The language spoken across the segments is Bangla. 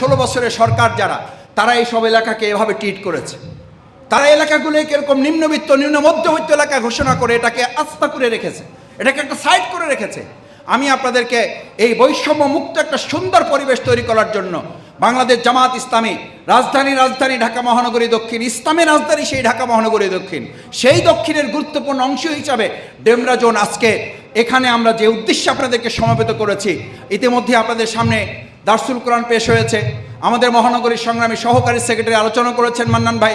ষোলো বছরের সরকার যারা, তারা এই সব এলাকাকে এভাবে ট্রিট করেছে। তারা এলাকাগুলোকে এরকম নিম্নবিত্ত, নিম্ন মধ্যবিত্ত এলাকা ঘোষণা করে এটাকে আস্থা করে রেখেছে, এটাকে একটা সাইড করে রেখেছে। আমি আপনাদেরকে এই বৈষম্য মুক্ত একটা সুন্দর পরিবেশ তৈরি করার জন্য বাংলাদেশ জামাত ইসলামী, রাজধানী রাজধানী ঢাকা মহানগরী দক্ষিণ ইসলামের রাজধানী সেই ঢাকা মহানগরী দক্ষিণ, সেই দক্ষিণের গুরুত্বপূর্ণ অংশ হিসাবে ডেমরা জোন আজকে এখানে আমরা যে উদ্দেশ্যে আপনাদেরকে সমবেত করেছি, ইতিমধ্যে আপনাদের সামনে দার্সুল কোরআন পেশ হয়েছে। আমাদের মহানগরীর সংগ্রামী সহকারী সেক্রেটারি আলোচনা করেছেন মান্নান ভাই।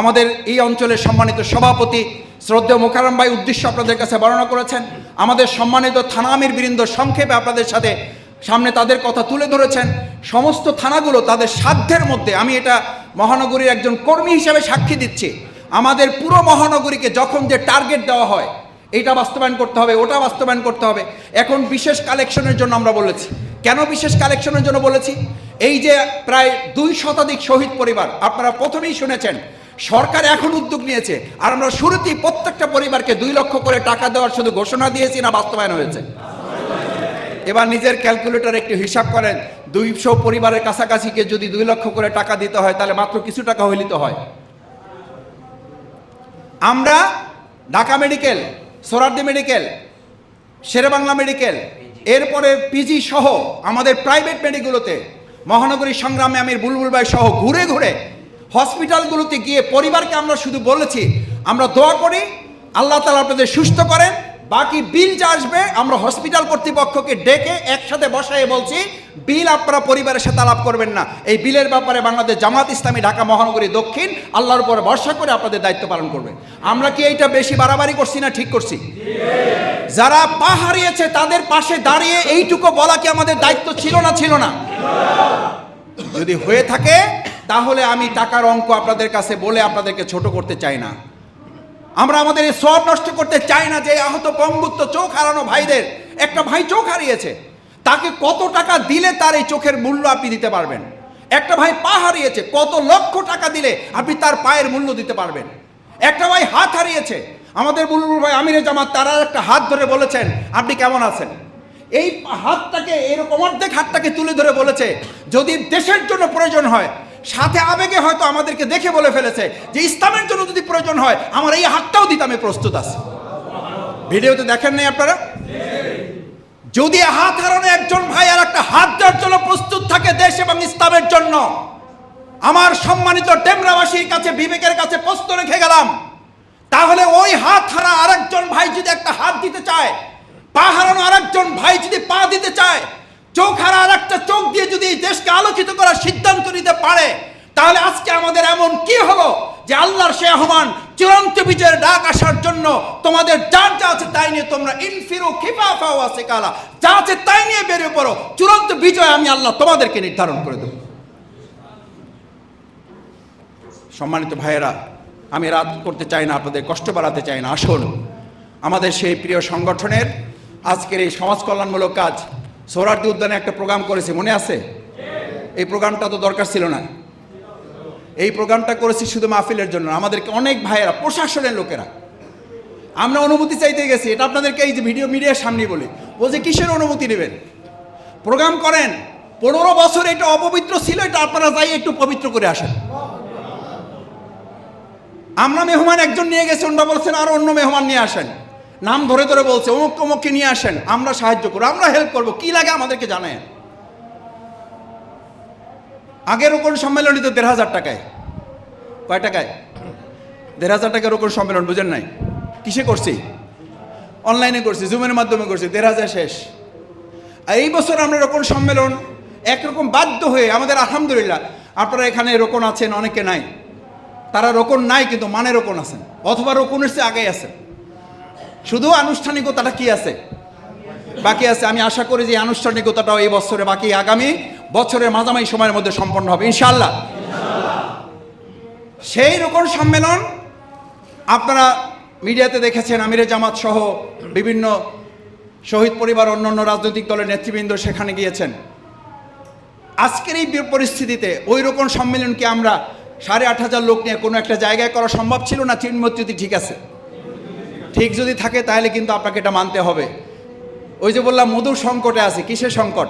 আমাদের এই অঞ্চলের সম্মানিত সভাপতি শ্রদ্ধেয় মোকারম ভাই উদ্দেশ্য আপনাদের কাছে বর্ণনা করেছেন। আমাদের সম্মানিত থানা আমির বৃন্দ সংক্ষেপে আপনাদের সাথে সামনে তাদের কথা তুলে ধরেছেন। সমস্ত থানাগুলো তাদের সাধ্যের মধ্যে আমি এটা মহানগরীর একজন কর্মী হিসেবে সাক্ষী দিচ্ছি। আমাদের পুরো মহানগরীকে যখন যে টার্গেট দেওয়া হয় এটা বাস্তবায়ন করতে হবে, ওটা বাস্তবায়ন করতে হবে। এখন বিশেষ কালেকশনের জন্য আমরা বলেছি। কেন বিশেষ কালেকশনের জন্য বলেছি? এই যে প্রায় দুই শতাধিক শহীদ পরিবার, আপনারা প্রথমেই শুনেছেন, সরকার এখন উদ্যোগ নিয়েছে, আর আমরা শুরুতেই প্রত্যেকটা পরিবারকে দুই লক্ষ করে টাকা দেওয়ার শুধু ঘোষণা দিয়েছি না বাস্তবায়ন হয়েছে। এবার নিজের ক্যালকুলেটর একটু হিসাব করেন, দুইশো পরিবারের কাছাকাছিকে যদি দুই লক্ষ করে টাকা দিতে হয়, তাহলে মাত্র কিছু টাকা হইলে তো হয়। আমরা Dhaka medical Suhrawardy medical, Sher-e-Bangla medical এরপরে পিজি সহ আমাদের প্রাইভেট মেডিকেলগুলোতে মহানগরী সংগ্রামে আমির বুলবুল ভাই সহ ঘুরে ঘুরে হসপিটালগুলোতে গিয়ে পরিবারকে আমরা শুধু বলেছি, আমরা দোয়া করি, আল্লাহ তালা আপনাদের সুস্থ করেন বাকি বিল যা আসবে, আমরা হসপিটাল কর্তৃপক্ষকে ডেকে একসাথে বসায় বলছি, বিল আপনারা পরিবারের সাথে আলাপ করবেন না। এই বিলের ব্যাপারে বাংলাদেশ জামাত ইসলামী ঢাকা মহানগরী দক্ষিণ, আল্লাহর উপর ভরসা করে আপনাদের দায়িত্ব পালন করবে। আমরা কি এইটা বেশি বাড়াবাড়ি করছি না ঠিক করছি? যারা পা হারিয়েছে, তাদের পাশে দাঁড়িয়ে এইটুকু বলা কি আমাদের দায়িত্ব ছিল না ছিল না? যদি হয়ে থাকে, তাহলে আমি টাকার অঙ্ক আপনাদের কাছে বলে আপনাদেরকে ছোট করতে চাই না। আমরা আমাদের এই সব নষ্ট করতে চাই না যে আহত পঙ্গুত্ব চোখ হারানো ভাইদের, একটা ভাই চোখ হারিয়েছে, তাকে কত টাকা দিলে তার এই চোখের মূল্য আপনি দিতে পারবেন? একটা ভাই পা হারিয়েছে, কত লক্ষ টাকা দিলে আপনি তার পায়ের মূল্য দিতে পারবেন? একটা ভাই হাত হারিয়েছে, আমাদের বুলবুল ভাই আমিরে জামাত, তারা একটা হাত ধরে বলেছেন, আপনি কেমন আছেন? এই হাতটাকে, এরকম অর্ধেক হাতটাকে তুলে ধরে বলেছে, যদি দেশের জন্য প্রয়োজন হয় সাথে আবেগে হয়তো আমাদেরকে দেখে বলে ফেলেছে যে ইসলামের জন্য যদি প্রয়োজন হয়, আমার এই হাতটাও দিতে আমি প্রস্তুত আছি। ভিডিওতে দেখেন নাই আপনারা? যদি হাত হারানো একজন ভাই আর একটা হাত দেওয়ার জন্য প্রস্তুত থাকে দেশ এবং ইসলামের জন্য, আমার সম্মানিত ডেমরাবাসীর কাছে, বিবেকের কাছে প্রশ্ন রেখে গেলাম, তাহলে ওই হাত হারা আরেকজন ভাই যদি একটা হাত দিতে চায়, পা হারানো আরেকজন ভাই যদি পা দিতে চায় চোখ আর একটা চোখ দিয়ে যদি এই দেশকে আলোকিত করার সিদ্ধান্ত নিতে পারে, তাহলে আজকে আমাদের এমন কি হলো যে আল্লাহর সে আহ্বান চূড়ান্ত বিজয়ের ডাক আসার জন্য তোমাদের যার যা আছে তাই নিয়ে তোমরা ইনফিরো খিফাফাও আছে কালা যা আছে তাই নিয়ে বেরিয়ে পড়ো। চূড়ান্ত বিজয় আমি আল্লাহ তোমাদেরকে নির্ধারণ করে দেবো। সম্মানিত ভাইয়েরা, আমি রাত করতে চাই না, আপনাদের কষ্ট বাড়াতে চাই না। আসুন, আমাদের সেই প্রিয় সংগঠনের আজকের এই সমাজ কল্যাণমূলক কাজ সৌরার্দি উদ্যানে একটা প্রোগ্রাম করেছে, মনে আছে? এই প্রোগ্রামটা তো দরকার ছিল না। এই প্রোগ্রামটা করেছি শুধু মাহফিলের জন্য আমাদেরকে অনেক ভাইয়েরা, প্রশাসনের লোকেরা। আমরা অনুমতি চাইতে গেছি, এটা আপনাদেরকে এই যে ভিডিও মিডিয়ার সামনে বলি। বলছে কিসের অনুমতি নেবেন? প্রোগ্রাম করেন, পনেরো বছর এটা অপবিত্র ছিল, এটা আপনারা যাই একটু পবিত্র করে আসেন। আমরা মেহমান একজন নিয়ে গেছি, ওনারা বলছেন আর অন্য মেহমান নিয়ে আসেন। নাম ধরে ধরে বলছে, অমুক অমুককে নিয়ে আসেন, আমরা সাহায্য করব, আমরা হেল্প করব, কি লাগে আমাদেরকে জানেন? আগের রোকন সম্মেলনই তো দেড় হাজার টাকায়। কয় টাকায়? দেড় হাজার টাকার রোকন সম্মেলন, বুঝেন নাই? কিসে করছি? অনলাইনে করছি জুমের মাধ্যমে করছি, দেড় হাজার শেষ। আর এই বছর আমরা রোকন সম্মেলন একরকম বাধ্য হয়ে, আমাদের আলহামদুলিল্লাহ, আপনারা এখানে রোকন আছেন, অনেকে নাই। তারা রোকন নাই, কিন্তু মানে রোকন আছেন, অথবা রোকনের চেয়ে আগে আছেন। শুধু আনুষ্ঠানিকতাটা কি আছে? বাকি আছে, আমি আশা করি যে আনুষ্ঠানিকতাটাও এই বছরে, বাকি আগামী বছরের মাঝামাঝি সময়ের মধ্যে সম্পন্ন হবে ইনশাল্লাহ সেই রকম সম্মেলন আপনারা মিডিয়াতে দেখেছেন, আমিরে জামাত সহ বিভিন্ন শহীদ পরিবার, অন্যান্য রাজনৈতিক দলের নেতৃবৃন্দ সেখানে গিয়েছেন। আজকের এই পরিস্থিতিতে ওই রকম সম্মেলনকে আমরা সাড়ে আট হাজার লোক নিয়ে কোনো একটা জায়গায় করা সম্ভব ছিল না? চিনমত্রিতি ঠিক আছে। ঠিক যদি থাকে, তাহলে কিন্তু আপনাকে এটা মানতে হবে। ওই যে বললাম, মধুর সংকটে আছে। কিসের সংকট?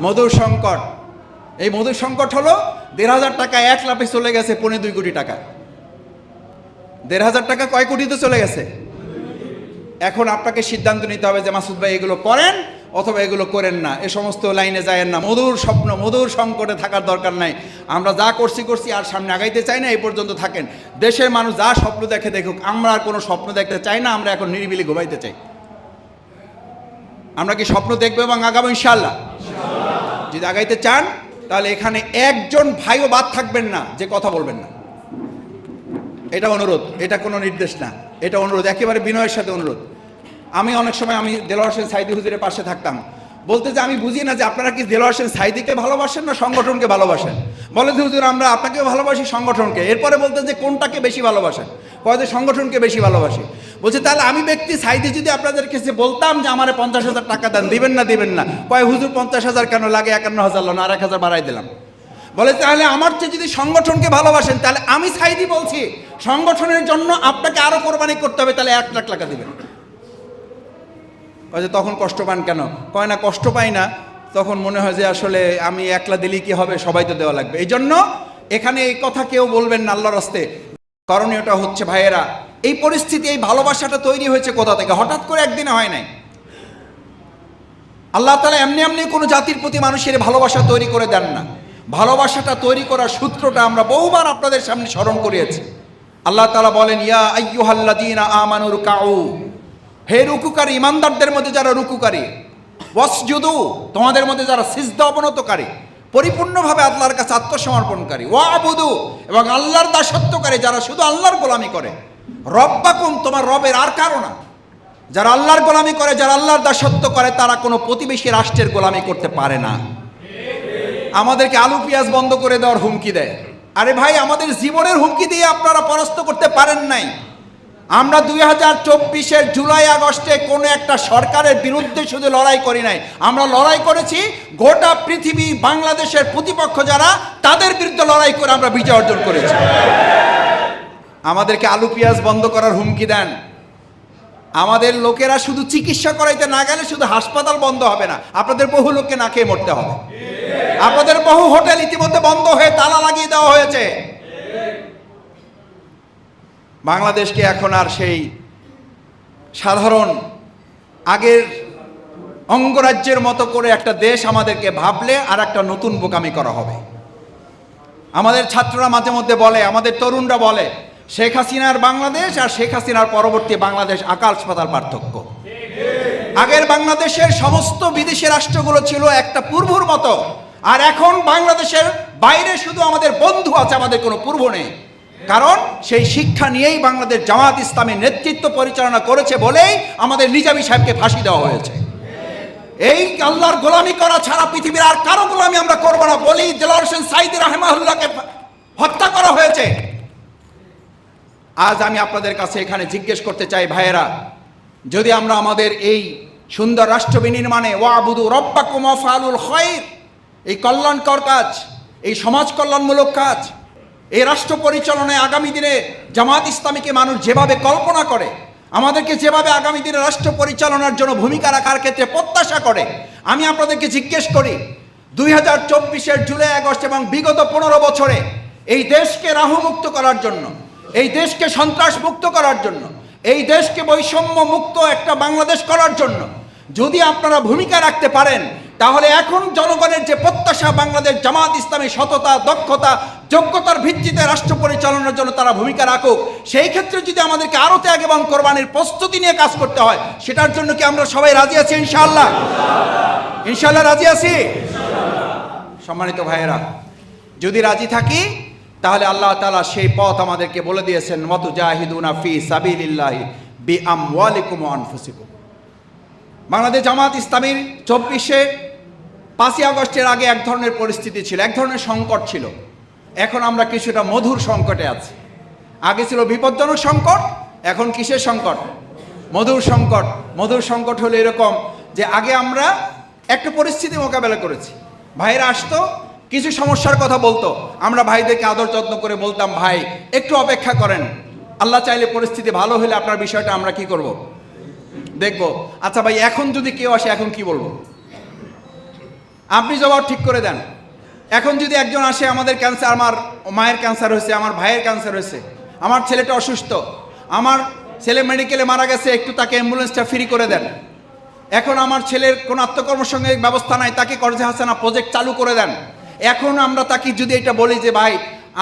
মধুর সংকট। এই মধুর সংকট হলো, দেড় হাজার টাকা এক লাফে চলে গেছে পনেরো দুই কোটি টাকা। দেড় হাজার টাকা কয় কোটিতে চলে গেছে? এখন আপনাকে সিদ্ধান্ত নিতে হবে যে মাসুদ ভাই এগুলো করেন অথবা এগুলো করেন না। এ সমস্ত লাইনে যায়েন না। মধুর স্বপ্ন, মধুর সংকটে থাকার দরকার নাই। আমরা যা করছি করছি, আর সামনে আগাইতে চাই না, এই পর্যন্ত থাকেন। দেশের মানুষ যা স্বপ্ন দেখে দেখুক, আমরা আর কোনো স্বপ্ন দেখতে চাই না, আমরা এখন নিরিবিলি ঘুমাইতে চাই। আমরা কি স্বপ্ন দেখব এবং আগাবো ইনশাল্লাহ যদি আগাইতে চান, তাহলে এখানে একজন ভাইও বাদ থাকবেন না, যে কথা বলবেন না। এটা অনুরোধ, এটা কোনো নির্দেশ না। এটা অনুরোধ, একেবারে বিনয়ের সাথে অনুরোধ। আমি অনেক সময় আমি দেলোয়ার হোসেন সাইদি হুজুরের পাশে থাকতাম। বলতে যে আমি বুঝি না যে আপনারা কি দেলোয়ার হোসেন সাইদিকে ভালোবাসেন না সংগঠনকে ভালোবাসেন? বলে যে, হুজুর, আমরা আপনাকেও ভালোবাসি সংগঠনকে। এরপরে বলতে যে, কোনটাকে বেশি ভালোবাসেন? কয় যে, সংগঠনকে বেশি ভালোবাসি। বলছে, তাহলে আমি ব্যক্তি সাইদি যদি আপনাদের কাছে বলতাম যে, আমার পঞ্চাশ হাজার টাকা দেন, দিবেন না দিবেন না। কয়, হুজুর, পঞ্চাশ হাজার কেন? লাগে একান্ন হাজার লোন আর এক হাজার বাড়াই দিলাম। বলে, তাহলে আমার চেয়ে যদি সংগঠনকে ভালোবাসেন, তাহলে আমি সাইদি বলছি, সংগঠনের জন্য আপনাকে আরও কোরবানি করতে হবে, তাহলে এক লাখ টাকা দিবেন। যে তখন কষ্ট পান কেন? কয় না, কষ্ট পাই না, তখন মনে হয় যে আসলে আমি একলা দিলেই কি হবে, সবাই তো দেওয়া লাগবে। এই জন্য এখানে এই কথা কেউ বলবেন না আল্লাহর রাস্তে করণীয়টা হচ্ছে, ভাইয়েরা, এই পরিস্থিতি, এই ভালোবাসাটা তৈরি হয়েছে কোথা থেকে? হঠাৎ করে একদিনে হয় নাই। আল্লাহ তালা এমনি এমনি কোনো জাতির প্রতি মানুষের ভালোবাসা তৈরি করে দেন না। ভালোবাসাটা তৈরি করার সূত্রটা আমরা বহুবার আপনাদের সামনে স্মরণ করিয়েছি। আল্লাহ তালা বলেন, ইয়া আইয়ুহাল্লাদিনা আমানুর কাউ হে রুকুকারী, ইমানদারদের মধ্যে যারা রুকুকারী, ওয়াসজুদু, তোমাদের মধ্যে যারা সিজদা অবনতকারী, পরিপূর্ণভাবে আল্লাহর কাছে আত্মসমর্পণকারী ওয়া আবুদু এবং আল্লাহর দাসত্বকারী যারা শুধু আল্লাহর গোলামি করে। রব্বাকুম, তোমার রবের আর কারও না। যারা আল্লাহর গোলামি করে, যারা আল্লাহর দাসত্ব করে, তারা কোনো প্রতিবেশী রাষ্ট্রের গোলামি করতে পারে না। আমাদেরকে আলু পেঁয়াজ বন্ধ করে দেওয়ার হুমকি দেয়। আরে ভাই, আমাদের জীবনের হুমকি দিয়ে আপনারা পরাস্ত করতে পারেন নাই। আমরা দুই হাজার চব্বিশের জুলাই, আগস্টে কোনো একটা সরকারের বিরুদ্ধে শুধু লড়াই করি নাই। আমরা লড়াই করেছি, গোটা পৃথিবী, বাংলাদেশের প্রতিপক্ষ যারা, তাদের বিরুদ্ধে লড়াই করে আমরা বিজয় অর্জন করেছি। আমাদেরকে আলু পেঁয়াজ বন্ধ করার হুমকি দেন। আমাদের লোকেরা শুধু চিকিৎসা করাইতে না গেলে শুধু হাসপাতাল বন্ধ হবে না। আপনাদের বহু লোককে না খেয়ে মরতে হবে। আপনাদের বহু হোটেল ইতিমধ্যে বন্ধ হয়ে তালা লাগিয়ে দেওয়া হয়েছে। বাংলাদেশকে এখন আর সেই সাধারণ আগের অঙ্গরাজ্যের মতো করে একটা দেশ আমাদেরকে ভাবলে আর একটা নতুন বোকামি করা হবে। আমাদের ছাত্ররা মাঝে মধ্যে বলে, আমাদের তরুণরা বলে, শেখ হাসিনার বাংলাদেশ আর শেখ হাসিনার পরবর্তী বাংলাদেশ আকাশ পাতাল পার্থক্য। আগের বাংলাদেশের সমস্ত বিদেশি রাষ্ট্রগুলো ছিল একটা পূর্বর মতো, আর এখন বাংলাদেশের বাইরে শুধু আমাদের বন্ধু আছে, আমাদের কোনো পূর্ব নেই। কারণ সেই শিক্ষা নিয়েই বাংলাদেশ জামাত ইসলামের নেতৃত্ব পরিচালনা করেছে বলেই আমাদের নিজামী সাহেবকে ফাঁসি দেওয়া হয়েছে। এই আল্লাহর গোলামি করা ছাড়া পৃথিবীর আর কারও গোলামি আমরা করব না বলি দেলার হোসেন সাইদ রাহেমাহুল্লাহকে হত্যা করা হয়েছে। আজ আমি আপনাদের কাছে এখানে জিজ্ঞেস করতে চাই, ভাইয়েরা, যদি আমরা আমাদের এই সুন্দর রাষ্ট্র বিনির্মাণে ওয়াবুদু রব্বাকুম ফালুল খয়ের এই কল্যাণকর কাজ, এই সমাজ কল্যাণমূলক কাজ এই রাষ্ট্র পরিচালনায় আগামী দিনে জামাত ইসলামীকে মানুষ যেভাবে কল্পনা করে, আমাদেরকে যেভাবে আগামী দিনে রাষ্ট্র পরিচালনার জন্য ভূমিকা রাখার ক্ষেত্রে প্রত্যাশা করে, আমি আপনাদেরকে জিজ্ঞেস করি, দুই হাজার চব্বিশের জুলাই আগস্ট এবং বিগত পনেরো বছরে এই দেশকে রাহুমুক্ত করার জন্য, এই দেশকে সন্ত্রাস মুক্ত করার জন্য, এই দেশকে বৈষম্য মুক্ত একটা বাংলাদেশ করার জন্য, যদি আপনারা ভূমিকা রাখতে পারেন তাহলে এখন জনগণের যে প্রত্যাশা বাংলাদেশ জামাত ইসলামী সততা, দক্ষতা, যোগ্যতার ভিত্তিতে রাষ্ট্র পরিচালনার জন্য তারা ভূমিকা রাখুক, সেই ক্ষেত্রে যদি আমাদেরকে আরও ত্যাগ এবং কোরবানির প্রস্তুতি নিয়ে কাজ করতে হয়, সেটার জন্য কি আমরা সবাই রাজি আছি ইনশাআল্লাহ? ইনশাআল্লাহ রাজি আছি? সম্মানিত ভাইয়েরা, যদি রাজি থাকি, তাহলে আল্লাহ তাআলা সেই পথ আমাদেরকে বলে দিয়েছেন মতু জাহিদুনা ফি সাবিলিল্লাহি বি আমওয়ালিকুম ওয়া আনফুসিকুম। বাংলাদেশ জামাত ইসলামীর চব্বিশে পাঁচই আগস্টের আগে এক ধরনের পরিস্থিতি ছিল, এক ধরনের সংকট ছিল। এখন আমরা কিছুটা মধুর সংকটে আছি। আগে ছিল বিপজ্জনক সংকট, এখন কিসের সংকট? মধুর সংকট। মধুর সংকট হলো এরকম যে আগে আমরা একটা পরিস্থিতি মোকাবেলা করেছি। ভাইরা আসতো, কিছু সমস্যার কথা বলতো। আমরা ভাইদেরকে আদর যত্ন করে বলতাম, ভাই, একটু অপেক্ষা করেন। আল্লাহ চাইলে পরিস্থিতি ভালো হলে আপনার বিষয়টা আমরা কি করব? দেখব। আচ্ছা ভাই, এখন যদি কেউ আসে, এখন কি বলব? আপনি জবাব ঠিক করে দেন। এখন যদি একজন আসে, আমাদের ক্যান্সার আমার মায়ের ক্যান্সার হয়েছে, আমার ভাইয়ের ক্যান্সার হয়েছে, আমার ছেলেটা অসুস্থ, আমার ছেলে মেডিকেলে মারা গেছে, একটু তাকে অ্যাম্বুলেন্সটা ফ্রি করে দেন। এখন আমার ছেলের কোনো আত্মকর্মসঙ্গে ব্যবস্থা নাই, তাকে করজে হাসানা প্রজেক্ট চালু করে দেন। এখন আমরা তাকে যদি এটা বলি যে, ভাই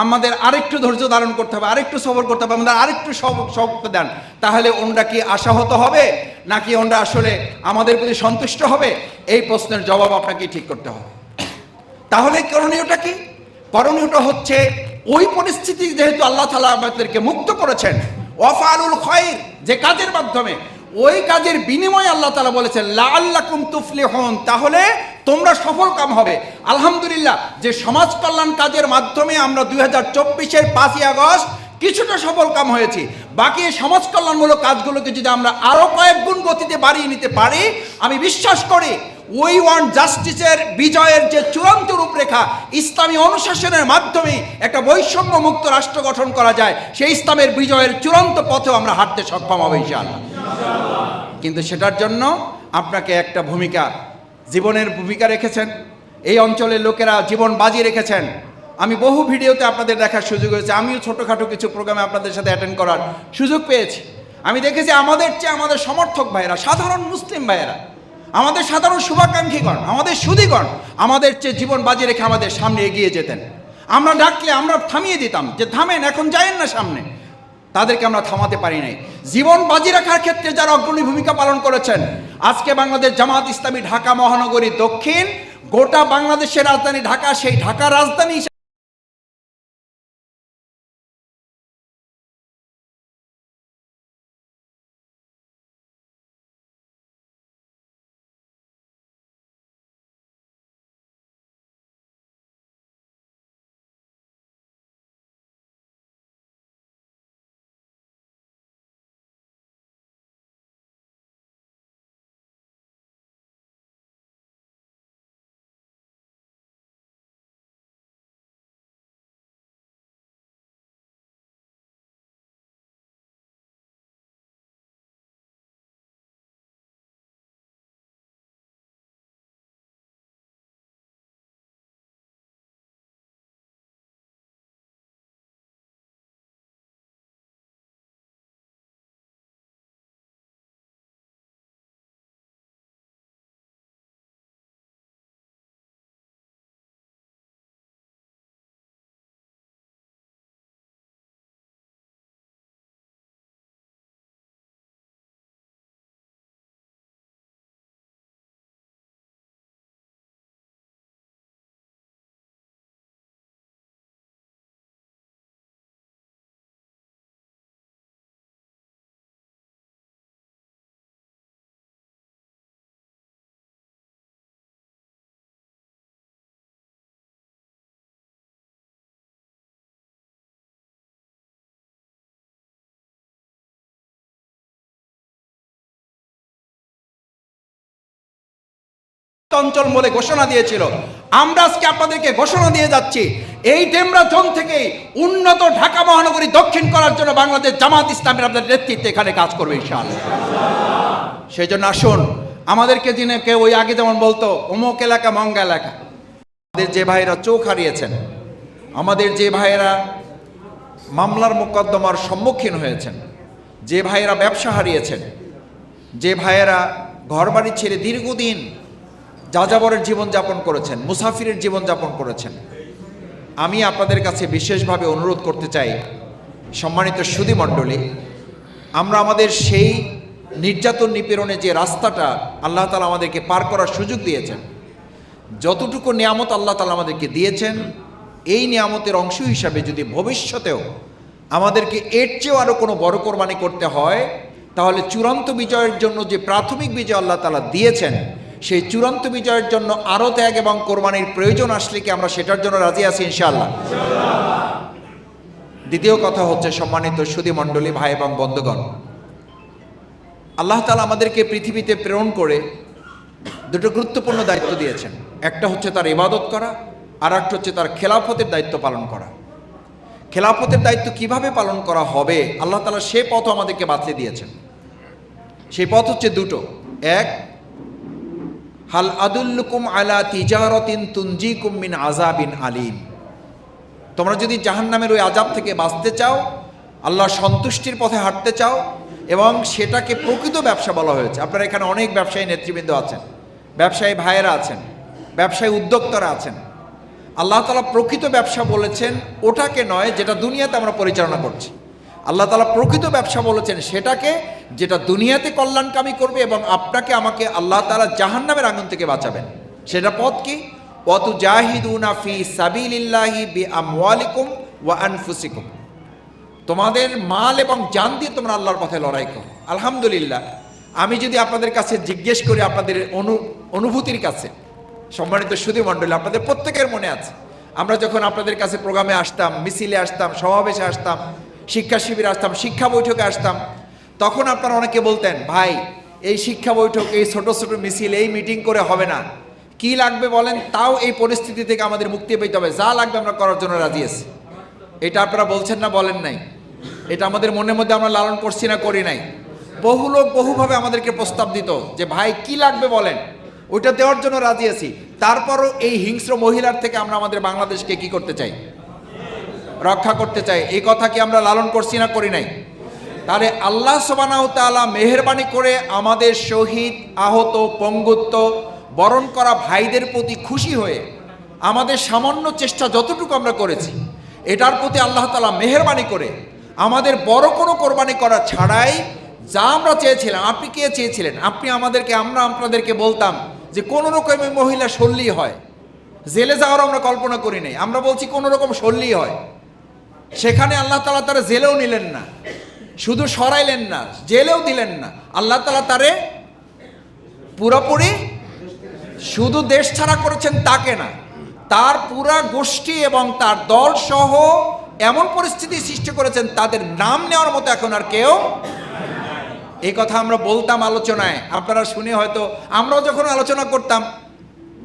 আমাদের আরেকটু ধৈর্য ধারণ করতে হবে, আরেকটু সবর করতে হবে, আমাদের আরেকটু শক্ত দেন। তাহলে ওনরা কি আশাহত হবে, নাকি ওনরা আসলে আমাদের প্রতি সন্তুষ্ট হবে? এই প্রশ্নের জবাব আপনাকে ঠিক করতে হবে। তাহলে করণীয়টা কি? করণীয়টা হচ্ছে, ওই পরিস্থিতি যেহেতু আল্লাহ তালা আমাদেরকে মুক্ত করেছেন ওয়াফালুল খয়ের, যে কাজের মাধ্যমে ওই কাজের বিনিময়ে আল্লাহ তালা বলেছেন লা আল্লাহ কুম তুফলে হন তাহলে তোমরা সফল কাম হবে। আলহামদুলিল্লাহ, যে সমাজ কল্যাণ কাজের মাধ্যমে আমরা দুই হাজার চব্বিশের পাঁচই আগস্ট কিছুটা সফল কাম হয়েছি। বাকি সমাজ কল্যাণমূলক কাজগুলোকে যদি আমরা আরও কয়েক গুণ গতিতে বাড়িয়ে নিতে পারি, আমি বিশ্বাস করি উই ওয়ান জাস্টিসের বিজয়ের যে চূড়ান্ত রূপরেখা ইসলামী অনুশাসনের মাধ্যমে একটা বৈষম্য মুক্ত রাষ্ট্র গঠন করা যায়, সেই ইসলামের বিজয়ের চূড়ান্ত পথেও আমরা হাঁটতে সক্ষম হবে ইনশাআল্লাহ। কিন্তু সেটার জন্য আপনাকে একটা ভূমিকা, জীবনের ভূমিকা রেখেছেন। এই অঞ্চলের লোকেরা জীবন বাজি রেখেছেন। আমি বহু ভিডিওতে আপনাদের দেখার সুযোগ হয়েছে। আমিও ছোটোখাটো কিছু প্রোগ্রামে আপনাদের সাথে অ্যাটেন্ড করার সুযোগ পেয়েছি। আমি দেখেছি আমাদের চেয়ে আমাদের সমর্থক ভাইয়েরা, সাধারণ মুসলিম ভাইয়েরা, আমাদের সাধারণ শুভাকাঙ্ক্ষীগণ, আমাদের সুদীগণ, আমাদের চেয়ে জীবন বাজি রেখে আমাদের সামনে এগিয়ে যেতেন। আমরা ডাকলে আমরা থামিয়ে দিতাম যে, থামেন, এখন যায়েন না সামনে। তাদেরকে আমরা থামাতে পারি নাই। জীবন বাজি রাখার ক্ষেত্রে যারা অগ্রণী ভূমিকা পালন করেছেন, আজকে বাংলাদেশ জামাত ইসলামী ঢাকা মহানগরী দক্ষিণ, গোটা বাংলাদেশের রাজধানী ঢাকা, সেই ঢাকা রাজধানী অঞ্চল বলে ঘোষণা দিয়েছিল। আমরা আজকে আপনাদেরকে ঘোষণা দিয়ে যাচ্ছি, এই ডেমরা থেকে উন্নত ঢাকা মহানগরী দক্ষিণ করার জন্য বাংলাদেশ জামাত ইসলামের আপনাদের নেতৃত্বে এখানে কাজ করবে ইনশাআল্লাহ। সেই জন্য আসুন, আমাদেরকে যিনি কেউ ওই আগে যেমন বলতো, অমুক এলাকা, মঙ্গা এলাকা। আমাদের যে ভাইয়েরা চোখ হারিয়েছেন, আমাদের যে ভাইয়েরা মামলার মোকদ্দমার সম্মুখীন হয়েছেন, যে ভাইয়েরা ব্যবসা হারিয়েছেন, যে ভাইয়েরা ঘরবাড়ি ছেড়ে দীর্ঘদিন যাযাবরের জীবনযাপন করেছেন, মুসাফিরের জীবনযাপন করেছেন। আমি আপনাদের কাছে বিশেষভাবে অনুরোধ করতে চাই, সম্মানিত সুধী মণ্ডলী, আমরা আমাদের সেই নির্যাতন নিপীড়নে যে রাস্তাটা আল্লাহ তালা আমাদেরকে পার করার সুযোগ দিয়েছেন, যতটুকু নিয়ামত আল্লাহ তালা আমাদেরকে দিয়েছেন, এই নিয়ামতের অংশ হিসাবে যদি ভবিষ্যতেও আমাদেরকে এর চেয়েও আরও কোনো বড় কোরবানি করতে হয়, তাহলে চূড়ান্ত বিজয়ের জন্য যে প্রাথমিক বিজয় আল্লাহ তালা দিয়েছেন সেই চূড়ান্ত বিজয়ের জন্য আরও ত্যাগ এবং কোরবানির প্রয়োজন আসলে কি আমরা সেটার জন্য রাজি আছি ইনশাআল্লাহ। দ্বিতীয় কথা হচ্ছে সম্মানিত সুদী মণ্ডলী ভাই এবং বন্ধুগণ। আল্লাহ তালা আমাদেরকে পৃথিবীতে প্রেরণ করে দুটো গুরুত্বপূর্ণ দায়িত্ব দিয়েছেন। একটা হচ্ছে তার ইবাদত করা আর একটা হচ্ছে তার খেলাফতের দায়িত্ব পালন করা। খেলাফতের দায়িত্ব কীভাবে পালন করা হবে? আল্লাহ তালা সে পথ আমাদেরকে বাতলে দিয়েছেন। সেই পথ হচ্ছে দুটো। এক হাল আদুল্লুকুম আলা তিজারতিন তুনজিকুম মিন আজাবিন আলিম। তোমরা যদি জাহান্নামের ওই আজাব থেকে বাঁচতে চাও আল্লাহ সন্তুষ্টির পথে হাঁটতে চাও, এবং সেটাকে প্রকৃত ব্যবসা বলা হয়েছে। আপনারা এখানে অনেক ব্যবসায়ী নেতৃবৃন্দ আছেন, ব্যবসায়ী ভাইয়েরা আছেন, ব্যবসায়ী উদ্যোক্তারা আছেন। আল্লাহ তালা প্রকৃত ব্যবসা বলেছেন, ওটাকে নয়, যেটা দুনিয়াতে আমরা পরিচালনা করছি। আল্লাহ তালা প্রকৃত ব্যবসা বলেছেন, সেটাকে যেটা দুনিয়াতে কল্যাণকামী করবে এবং আপনাকে আমাকে আল্লাহ তালা জাহান্নামের আগুন থেকে বাঁচাবেন। সেটা পথ কি? অত জাহিদুনা ফি সাবিলিল্লাহি বি আমওয়ালিকুম ওয়া আনফুসিকুম। তোমাদের মাল এবং জান দিয়ে তোমরা আল্লাহর পথে লড়াই করো। আলহামদুলিল্লাহ। আমি যদি আপনাদের কাছে জিজ্ঞেস করি আপনাদের অনু, অনুভূতির কাছে, সম্মানিত সুধী মণ্ডলী আপনাদের প্রত্যেকের মনে আছে, আমরা যখন আপনাদের কাছে প্রোগ্রামে আসতাম, মিছিলে আসতাম, সমাবেশে আসতাম শিক্ষা শিবিরে আসতাম, শিক্ষা বৈঠকে আসতাম। তখন আপনারা অনেকে বলতেন, ভাই, এই শিক্ষা বৈঠক, এই ছোট ছোট মিছিল, এই মিটিং করে হবে না। কি লাগবে বলেন? তাও এই পরিস্থিতি থেকে আমাদের মুক্তি পেতে হবে। যা লাগবে আমরা করার জন্য রাজি আছি। এটা আপনারা বলছেন না, বলেন নাই। এটা আমাদের মনের মধ্যে আমরা লালন করছি না, করি নাই। বহু লোক বহুভাবে আমাদেরকে প্রস্তাব দিত যে, ভাই, কি লাগবে বলেন? ওইটা দেওয়ার জন্য রাজি আছি। তারপরও এই হিংস্র মহিলার থেকে আমরা আমাদের বাংলাদেশকে কি করতে চাই? রক্ষা করতে চাই এই কথা কি আমরা লালন করছি না করি নাই? তাহলে আল্লাহ সোবানাহ তাআলা মেহরবানি করে আমাদের শহীদ, আহত, পঙ্গুত্ব, বরণ করা ভাইদের প্রতি খুশি হয়ে আমাদের সামান্য চেষ্টা যতটুকু আমরা করেছি, এটার প্রতি আল্লাহ তাআলা মেহরবানি করে আমাদের বড় কোনো কোরবানি করা ছাড়াই যা আমরা চেয়েছিলাম, আপনি কে চেয়েছিলেন? আপনি আমাদেরকে, আমরা আপনাদেরকে বলতাম যে কোনো রকমের মহিলা সল্লি হয়। জেলে যাওয়ার আমরা কল্পনা করি নাই। আমরা বলছি কোনো রকম সল্লি হয়। সেখানে আল্লাহ তালা তারা জেলেও নিলেন না, শুধু সরাইলেন না, জেলেও দিলেন না। আল্লাহ তালা তারে পুরোপুরি শুধু দেশ ছাড়া করেছেন তাকে না, তার পুরা গোষ্ঠী এবং তার দল সহ এমন পরিস্থিতি সৃষ্টি করেছেন, তাদের নাম নেওয়ার মতো এখন আর কেউ এই কথা আমরা বলতাম আলোচনায়। আপনারা শুনে হয়তো আমরাও যখন আলোচনা করতাম,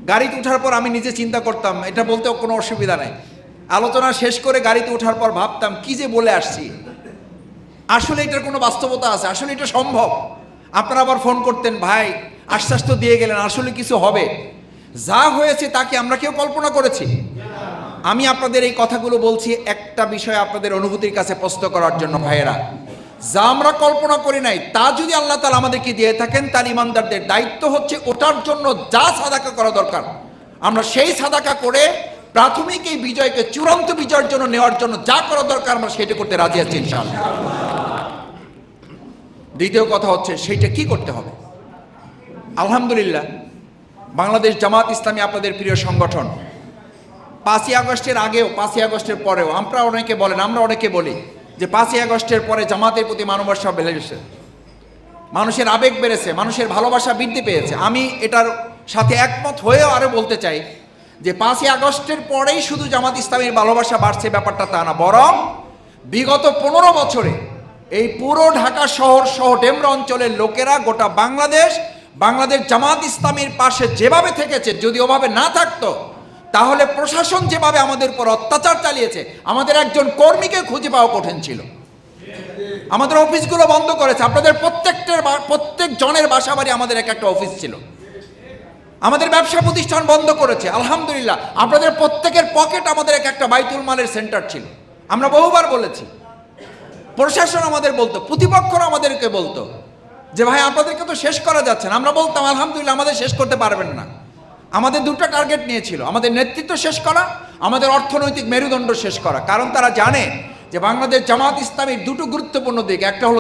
গাড়িতে ওঠার পর আমি নিজে চিন্তা করতাম, এটা বলতেও কোনো অসুবিধা নাই। আলোচনা শেষ করে গাড়িতে ওঠার পর ভাবতাম, কি যে বলে আসছি? আসলে এটার কোনো বাস্তবতা আছে? আসলে এটা সম্ভব? আপনারা আবার ফোন করতেন, ভাই, আশ্বাস তো দিয়ে গেলেন, আসলে কিছু হবে। যা হয়েছে তাকে আমরা কেউ কল্পনা করেছি। আমি আপনাদের এই কথাগুলো বলছি একটা বিষয় আপনাদের অনুভূতির কাছে প্রশ্ন করার জন্য, ভাইয়েরা। যা আমরা কল্পনা করি নাই, তা যদি আল্লাহ তালা আমাদেরকে দিয়ে থাকেন, তার ইমানদারদের দায়িত্ব হচ্ছে ওটার জন্য যা সাদাকা করা দরকার। আমরা সেই সাদাকা করে প্রাথমিক এই বিজয়কে চূড়ান্ত বিজয়ের জন্য নেওয়ার জন্য যা করা দরকার আমরা সেটা করতে রাজি আছি দ্বিতীয় কথা হচ্ছে সেইটা কি করতে হবে? আলহামদুলিল্লাহ, বাংলাদেশ জামাত ইসলামী আপনাদের প্রিয় সংগঠন। পাঁচই আগস্টের আগেও, পাঁচই আগস্টের পরেও, আমরা অনেকে বলেন, আমরা অনেকে বলি যে পাঁচই আগস্টের পরে জামাতের প্রতি মানবর্ষা বেড়েছে। মানুষের আবেগ বেড়েছে, মানুষের ভালোবাসা বৃদ্ধি পেয়েছে। আমি এটার সাথে একমত হয়েও আরও বলতে চাই যে পাঁচই আগস্টের পরেই শুধু জামাত ইসলামের ভালোবাসা বাড়ছে, ব্যাপারটা তা না, বরং বিগত পনেরো বছরে এই পুরো ঢাকা শহর সহ ডেমরা অঞ্চলের লোকেরা গোটা বাংলাদেশ বাংলাদেশ জামাত ইসলামের পাশে যেভাবে থেকেছে, যদি ওভাবে না থাকতো, তাহলে প্রশাসন যেভাবে আমাদের উপর অত্যাচার চালিয়েছে, আমাদের একজন কর্মীকে খুঁজে পাওয়া কঠিন ছিল। আমাদের অফিসগুলো বন্ধ করেছে, আপনাদের প্রত্যেকটার প্রত্যেক জনের বাসা বাড়ি আমাদের এক একটা অফিস ছিল। আমাদের ব্যবসা প্রতিষ্ঠান বন্ধ করেছে, আলহামদুলিল্লাহ। আপনাদের প্রত্যেকের পকেট আমাদের এক একটা বাইতুল মালের সেন্টার ছিল। আমরা বহুবার বলেছি। প্রশাসন আমাদের বলতো, প্রতিপক্ষরা আমাদেরকে বলতো যে, ভাই, আপনাদেরকে তো শেষ করা যাচ্ছে না। আমরা বলতাম, আলহামদুলিল্লাহ, আমাদের শেষ করতে পারবেন না। আমাদের দুটো টার্গেট নিয়েছিল, আমাদের নেতৃত্ব শেষ করা, আমাদের অর্থনৈতিক মেরুদণ্ড শেষ করা। কারণ তারা জানে যে, বাংলাদেশ জামাত ইসলামের দুটো গুরুত্বপূর্ণ দিক, একটা হলো